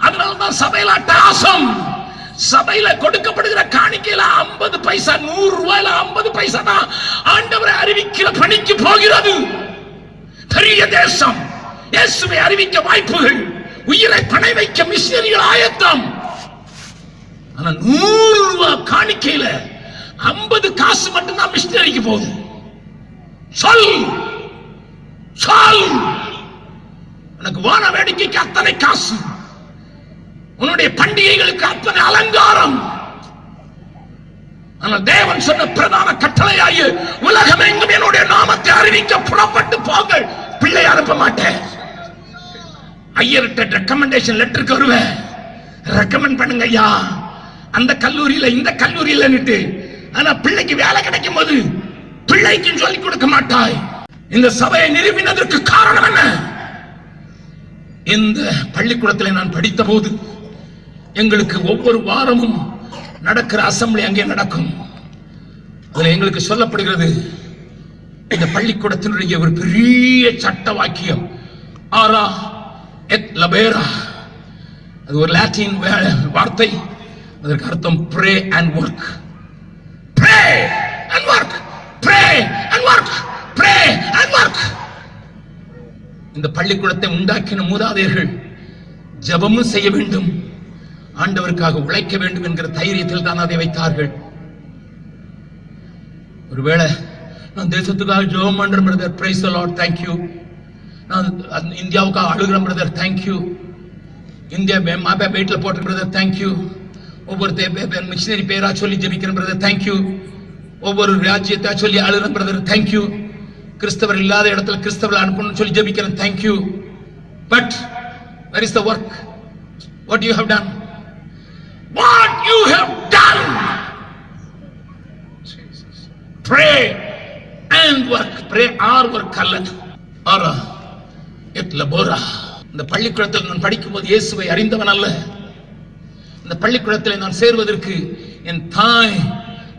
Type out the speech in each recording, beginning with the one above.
அதனாலதான் சபையில அட்டகாசம். சபையில கொடுக்கப்படுகிற காணிக்கையில ஐம்பது பைசா நூறு ரூபாயில ஐம்பது பைசா தான் ஆண்டவரை அறிவிக்கிற பணிக்கு போகிறது. பெரிய தேசம். இயேசுவை அறிவிக்க வாய்ப்புகள். உயிரை பணை வைக்க மிஷினரிகள் ஆயத்தம். ஆனா நூறு ரூபாய் காணிக்கையில ஐம்பது காசு மட்டும்தான் மிஷினரிக்கு போகுது. சொல். சொல். எனக்கு வான வேடிக்கைக்கு அத்தனை காசு. உன்னுடைய பண்டிகைகளுக்கு அத்தனை அலங்காரம். ஆனால் தேவன் சொன்ன பிரதான கட்டளையாயு உலகம் எங்கும் என்னுடைய நாமத்தை அறிவிக்க புறப்பட்டு போங்கள். பிள்ளை அனுப்ப மாட்டேன். ஐயர்கிட்ட ரெக்கமெண்டேஷன் லெட்டருக்கு வருவேன். ரெக்கமெண்ட் பண்ணுங்க ஐயா. அந்த கல்லூரியில இந்த கல்லூரியில ஆனா பிள்ளைக்கு வேலை கிடைக்கும் போது பிள்ளைக்கு சொல்லி கொடுக்க மாட்டாய். இந்த சபையை நிறுவினதற்கு காரணம் என்ன? இந்த பள்ளிக்கூடத்தில் நான் படித்த போது எங்களுக்கு ஒவ்வொரு வாரமும் நடக்கிற அசம்பிளி அங்கே நடக்கும். அதுல எங்களுக்கு சொல்லப்படுகிறது இந்த பள்ளிக்கூடத்தினுடைய ஒரு பெரிய சட்ட வாக்கியம் ஆரா எத் லபேரா அது ஒரு லாட்டின் வார்த்தை. அதற்கு அர்த்தம் pray and work pray and work pray and work pray and work இந்த பள்ளிக்கூடத்தை உண்டாக்கின மூதாதையர்கள் ஜெபமும் செய்ய வேண்டும். ஆண்டவருக்காக உழைக்க வேண்டும் என்கிற தைரியத்தில் தான் அதை வைத்தார்கள். ஒருவேளை நான் தேசத்துக்காக ஜோம் பண்றேன் brother praise lord thank you நான் இந்தியாவுக்காக அழுகிறேன் பிரதர் தேங்க் யூ இந்தியா மாப்பா மாபே வீட்டுல போட்டு பிரதர் தேங்க் யூ ஒவ்வொரு மிஷினரி பேரா சொல்லி ஜெபிக்கிறேன் பிரதர் தேங்க் யூ ஒவ்வொரு ராஜ்யத்தை சொல்லி அழுகிறேன் பிரதர் தேங்க் யூ கிறிஸ்தவர் இல்லாத இடத்துல கிறிஸ்தவர் அனுப்பணும்னு சொல்லி ஜெபிக்கிறேன். Thank you but where is the work what you have done what you have done! Pray. And work pray. Or work அல்ல or it labora. இந்த பள்ளிக்கூடத்தில் நான் படிக்கும்போது இயேசுவை அறிந்தவன் அல்ல. இந்த பள்ளிக்கூடத்தில் நான் சேர்வதற்கு என் தாய்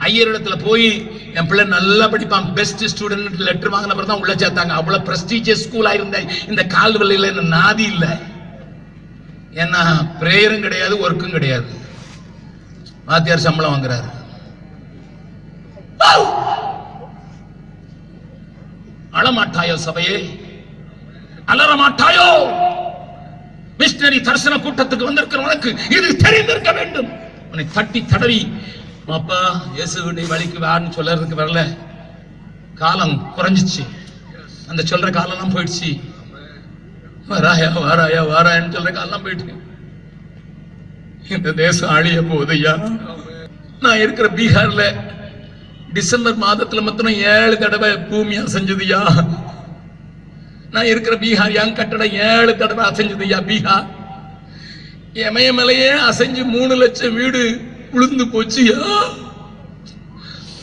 ஐயரிடத்தில் போய் என் பிள்ளை நல்லா படிப்பான். பெஸ்ட் ஸ்டூடெண்ட் லெட்டர் வாங்கின தான் உள்ள சேர்த்தாங்க. அவ்வளோ ப்ரெஸ்டீஜியஸ் ஸ்கூலாக இருந்த இந்த கால்வெளியில் என்ன நாதி இல்லை. ஏன்னா பிரேயரும் கிடையாது ஒர்க்கும் கிடையாது. வாத்தியார் சம்பளம் வாங்குறாரு. அழமாட்டாயோ சபையே? அலற மாட்டாயோ மிஷினரி தரிசன கூட்டத்துக்கு வந்திருக்கிற உனக்கு இது தெரிந்திருக்க வேண்டும். உன்னை தட்டி தடவி அப்பா இயேசுடைய வழிக்கு வான்னு சொல்றதுக்கு வரல. காலம் குறைஞ்சிச்சு. அந்த சொல்ற காலம்லாம் போயிடுச்சு. வராயா வாராயா வாராயான்னு சொல்ற காலம்லாம் போயிட்டு இந்த தேசம் அழிய போகுதையா நான் இருக்கிற பீகார்ல டிசம்பர் மாதத்துல மொத்தம் ஏழு தடவை பூமி அசைஞ்சதுயா நான் இருக்கிற பீகார் என் கட்டடம் ஏழு தடவை அசைஞ்சதுயா பீகார். எமயமலையே அசைஞ்சு மூணு லட்சம் வீடு உளுந்து போச்சுயா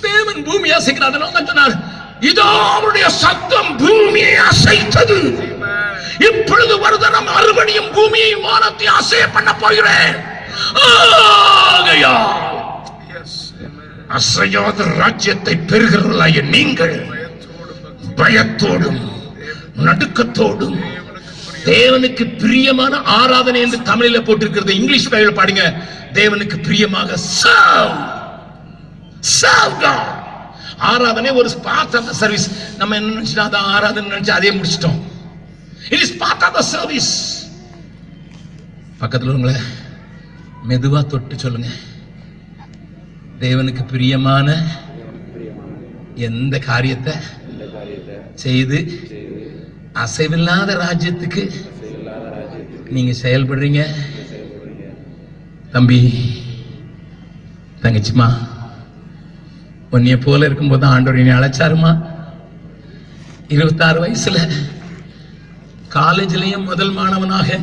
தேவன் பூமி அசைக்கிறார் அதனால சொன்னார் இதோ அவருடைய சத்தம் பூமியை அசைத்தது. இப்பொழுது வருதனம் மறுபடியும் பூமியை வானத்தை அசைய பண்ண போகிறேன். அசையாத ராஜ்யத்தை பெறுகிறவர்களாய நீங்கள் பயத்தோடும் நடுக்கத்தோடும் தேவனுக்கு பிரியமான ஆராதனை என்று தமிழில் போட்டிருக்கிறது. இங்கிலீஷ் பைபிள் பாடுங்க. தேவனுக்கு பிரியமாக serve. God. ஆராதனை ஒரு பார்ட் ஆஃப் த சர்வீஸ் நம்ம என்ன நினைச்சோம் அதான் ஆராதனை நினைச்சு அதே முடிச்சிட்டோம். It is part of the service பக்கத்துல உங்களை மெதுவா தொட்டு சொல்லுங்க. தேவனுக்கு பிரியமான எந்த காரியத்தை? செய்து அசைவில்லாத ராஜ்யத்துக்கு நீங்க செயல்படுறீங்க. தம்பி தங்கச்சிமா உன்னைய போல இருக்கும்போது ஆண்டோர் என்னை அழைச்சாருமா? இருபத்தாறு வயசுல காலேஜ்லயும் முதல் மாணவனாக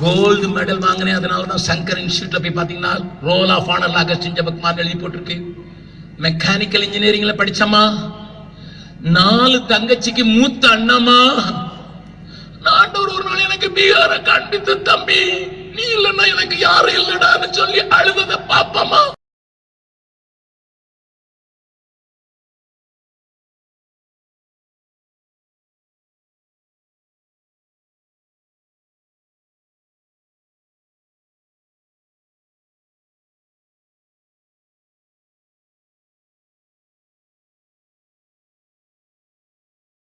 கோல்டு மெடல் வாங்கினேன். அதனால தான் சங்கர் இன்ஸ்டியூட்ல போய் பார்த்தீங்கன்னா roll of honour Augustine Jabakumar எழுதி போட்டிருக்கு. மெக்கானிக்கல் இன்ஜினியரிங்ல படிச்சம்மா. நாலு தங்கச்சிக்கு மூத்த அண்ணம்மா. நான் ஒரு நாள் எனக்கு பீகார கண்டித்து தம்பி. நீ இல்லைன்னா எனக்கு யாரும் இல்லடான்னு சொல்லி அழுததை பாப்பமா